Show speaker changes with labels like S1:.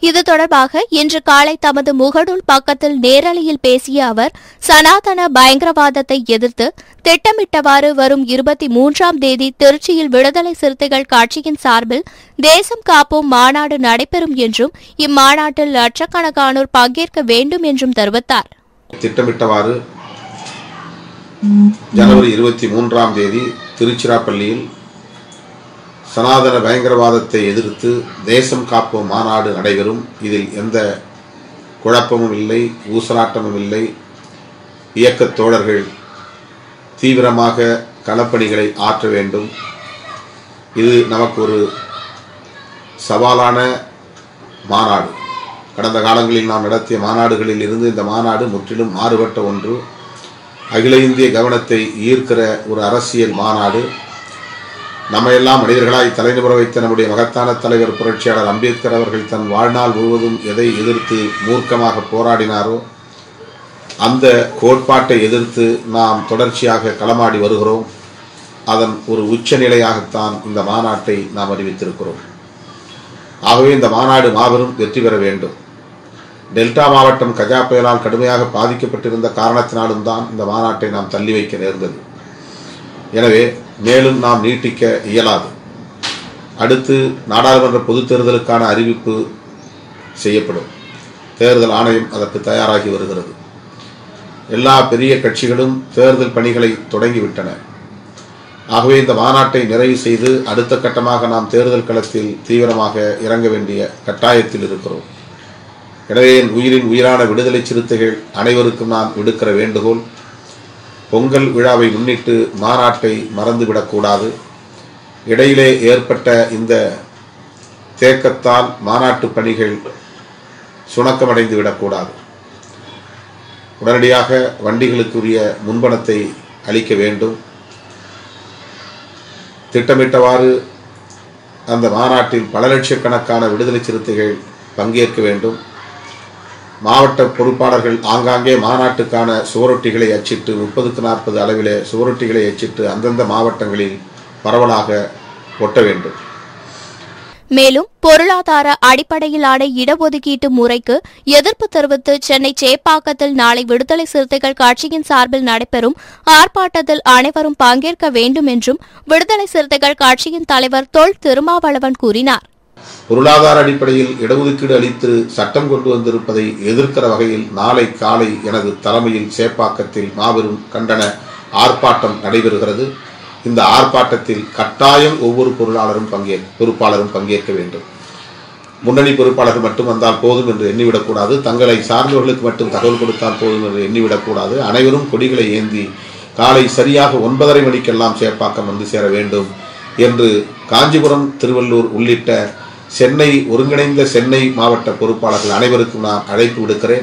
S1: இது தொடர்பாக இன்று காலை தமது முகநூல் பக்கத்தில் நேரலையில் பேசிய அவர் சனாதன பயங்கரவாதத்தை எதிர்த்து திட்டமிட்டவாறு வரும் இருபத்தி மூன்றாம் தேதி திருச்சியில் விடுதலை சிறுத்தைகள் கட்சியின் சார்பில் தேசம் காப்போம் மாநாடு நடைபெறும் என்றும் இம்மாநாட்டில் லட்சக்கணக்கானோர் பங்கேற்க வேண்டும் என்றும் தெரிவித்தார்.
S2: திட்டமிட்டவாறு ஜனவரி இருபத்தி மூன்றாம் தேதி திருச்சிராப்பள்ளியில் சனாதன பயங்கரவாதத்தை எதிர்த்து தேசம் காப்போம் மாநாடு நடைபெறும். இதில் எந்த குழப்பமும் இல்லை ஊசலாட்டமும் இல்லை. இயக்கத் தோழர்கள் தீவிரமாக களப்பணிகளை ஆற்ற வேண்டும். இது நமக்கு ஒரு சவாலான மாநாடு. கடந்த காலங்களில் நாம் நடத்திய மாநாடுகளில் இருந்து இந்த மாநாடு முற்றிலும் மாறுபட்ட ஒன்று. அகில இந்திய கவனத்தை ஈர்க்கிற ஒரு அரசியல் மாநாடு. நம்மையெல்லாம் மனிதர்களாய் தலைநிபுற வைத்த நம்முடைய மகத்தான தலைவர் புரட்சியாளர் அம்பேத்கர் அவர்கள் தன் வாழ்நாள் முழுவதும் எதை எதிர்த்து மூர்க்கமாக போராடினாரோ அந்த கோட்பாட்டை எதிர்த்து நாம் தொடர்ச்சியாக களமாடி வருகிறோம். அதன் ஒரு உச்சநிலையாகத்தான் இந்த மாநாட்டை நாம் அறிவித்திருக்கிறோம். ஆகவே இந்த மாநாடு மாபெரும் வெற்றி பெற வேண்டும். டெல்டா மாவட்டம் கஜா புயலால் கடுமையாக பாதிக்கப்பட்டிருந்த காரணத்தினாலும் தான் இந்த மாநாட்டை நாம் தள்ளி வைக்க நேர்ந்தது. எனவே மேலும் நாம் நீட்டிக்க இயலாது. அடுத்து நாடாளுமன்ற பொதுத் தேர்தலுக்கான அறிவிப்பு செய்யப்படும். தேர்தல் ஆணையம் அதற்கு தயாராகி வருகிறது. எல்லா பெரிய கட்சிகளும் தேர்தல் பணிகளை தொடங்கிவிட்டன. ஆகவே இந்த மாநாட்டை நிறைவு செய்து அடுத்த கட்டமாக நாம் தேர்தல் களத்தில் தீவிரமாக இறங்க வேண்டிய கட்டாயத்தில் இருக்கிறோம். எனவே என் உயிரின் உயிரான விடுதலை சிறுத்தைகள் அனைவருக்கும் நான் விடுக்கிற வேண்டுகோள் பொங்கல் விழாவை முன்னிட்டு மாநாட்டை மறந்துவிடக்கூடாது. இடையிலே ஏற்பட்ட இந்த தேக்கத்தால் மாநாட்டு பணிகள் சுணக்கமடைந்து விடக்கூடாது. உடனடியாக வண்டிகளுக்குரிய முன்பணத்தை அளிக்க வேண்டும். திட்டமிட்டவாறு அந்த மாநாட்டில் பல லட்சக்கணக்கான விடுதலை சிறுத்தைகள் பங்கேற்க வேண்டும். மாவட்ட பொறுப்பாளர்கள் ஆங்காங்கே மாநாட்டுக்கான சுவரொட்டிகளை அச்சிட்டு முப்பதுக்கு நாற்பது அளவிலே சுவரொட்டிகளை அச்சிட்டு அந்தந்த மாவட்டங்களில் பரவலாக ஒட்ட வேண்டும்.
S1: மேலும் பொருளாதார அடிப்படையிலான இடஒதுக்கீட்டு முறைக்கு எதிர்ப்பு தெரிவித்து சென்னை சேப்பாக்கத்தில் நாளை விடுதலை சிறுத்தைகள் கட்சியின் சார்பில் நடைபெறும் ஆர்ப்பாட்டத்தில் அனைவரும் பங்கேற்க வேண்டும் என்றும் விடுதலை சிறுத்தைகள் கட்சியின் தலைவர் தொல் திருமாவளவன் கூறினாா்
S2: பொருளாதார அடிப்படையில் இடஒதுக்கீடு அளித்து சட்டம் கொண்டு வந்திருப்பதை எதிர்க்கிற வகையில் நாளை காலை எனது தலைமையில் சேப்பாக்கத்தில் மாபெரும் கண்டன ஆர்ப்பாட்டம் நடைபெறுகிறது. இந்த ஆர்ப்பாட்டத்தில் கட்டாயம் ஒவ்வொரு பொருளாளரும் பங்கே பொறுப்பாளரும் பங்கேற்க வேண்டும். முன்னணி பொறுப்பாளர்கள் மட்டும் வந்தால் போதும் என்று எண்ணிவிடக்கூடாது. தங்களை சார்ந்தவர்களுக்கு மட்டும் தகவல் கொடுத்தால் போதும் என்று எண்ணிவிடக்கூடாது. அனைவரும் கொடிகளை ஏந்தி காலை சரியாக ஒன்பதரை மணிக்கெல்லாம் சேப்பாக்கம் வந்து சேர வேண்டும் என்று காஞ்சிபுரம் திருவள்ளூர் உள்ளிட்ட சென்னை ஒருங்கிணைந்த சென்னை மாவட்ட பொறுப்பாளர்கள் அனைவருக்கும் நான் அழைப்பு விடுக்கிறேன்.